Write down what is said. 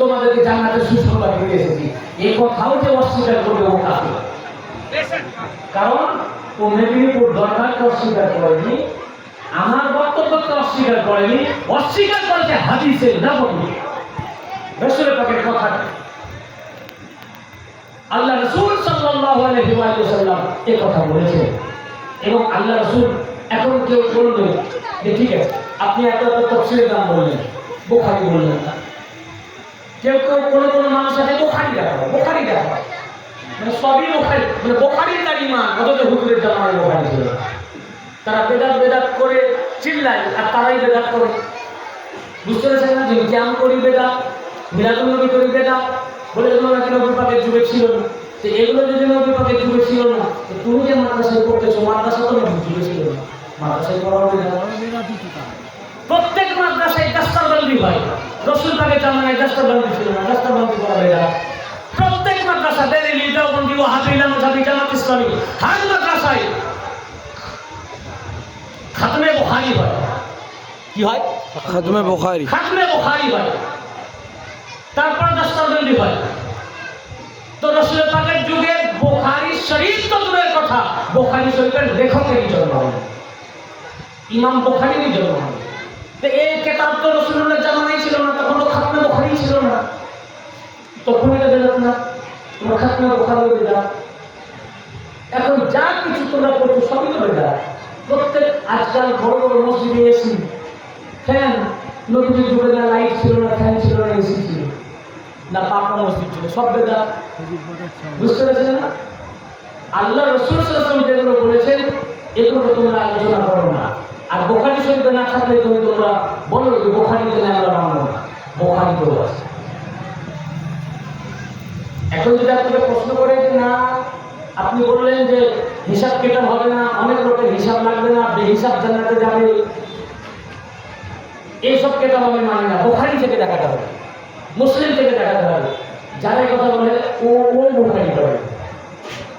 তোমাদেরকে জান্নাতের সুসংবাদ দিয়ে এসেছি। এই কথাও যে অস্বীকার করবে ও কাফের কারণ ও মেদিনীপুর দরকারকে অস্বীকার করেনি, আমার বক্তব্যকে অস্বীকার করেনি, অস্বীকার করেছে হাদিসের নবমী রসুলের কথা। আল্লাহ রসুল কথা বলেছেন। এবং আল্লাহ রসুল এখন কেউ বলবে যে, ঠিক আছে, আপনি এত তফসিলের দাম বললেন, বোখারি বললেন না। কেউ কেউ কোনো কোনো মানুষ আছে বোখারি দেখা হয়, বোখারি দেখা হয়। মানে সবই বোখারি মানে বোখারির তার ইমান অথচ হুজুরের জামায় বোখারি ছিল। তারা বেদাত বেদাত করে চিল্লায় আর তারাই বেদাত করে। বুঝতে পেরেছেন না যে জ্ঞান করি বেদাত মিরাজুল নবী করি বেদাত? বলে এগুলো নাকি নবী পাকের যুগে ছিল না? তো এগুলো যদি নবী পাকের যুগে ছিল না তো তুমি যে মাদ্রাসায় পড়তেছো মাদ্রাসা তো নবীর যুগে ছিল না। মাদ্রাসায় পড়া হবে না। প্রত্যেক মাদ্রাসায় দাস্তারবন্দি হয়। রসুল পাকের জামানায় দাস্তারবন্দি ছিল না দাস্তারবন্দি করা হয়ে যায় প্রত্যেক মাদ্রাসা বেরেলি দেওবন্দি ও হাবিলা মুজাবি জামাত ইসলামী। হার মাদ্রাসায় খাতমে বুখারি হয়। কি হয়? খতমে বুখারি। খাতমে বুখারি হয়। তারপর দাস্তারবন্দি হয়। তো রসুল পাকের যুগে বুখারি শরীফ তো দূরের কথা। বুখারি শরীফের লেখকেরই জন্ম হয়। ইমাম বুখারিরই জন্ম হয়। তো এই কেতাব তো রসুলের জামানাই ছিল না তখন তো খাতমে বুখারি ছিল না না এখন যা কিছু তোমরা করছ সবই প্রত্যেক আজকাল বড় বড় মসজিদে এসি ফ্যান না লাইট ছিল না ফ্যান ছিল না এসি ছিল। না, পাকা মসজিদ ছিল, সব বেদা। বুঝতে পেরেছেন না? আল্লাহ রসুল যেগুলো বলেছেন এগুলো তোমরা আলোচনা করো না। আর বোখারি শরীফে না থাকলে তুমি তোমরা বলো যে বোখারিতে আমরা না বোখারি তো আছে এখন যদি প্রশ্ন করে না, আপনি বললেন যে হিসাব কেটে হবে না, অনেক লোকের হিসাব লাগবে না, বেহিসাব জানাতে যাবে। এইসব কেতাব আমি মানি না, বোখারি থেকে দেখাতে হবে, মুসলিম থেকে দেখাতে হবে। যারা কথা বলে, ও ওই বোখারি করে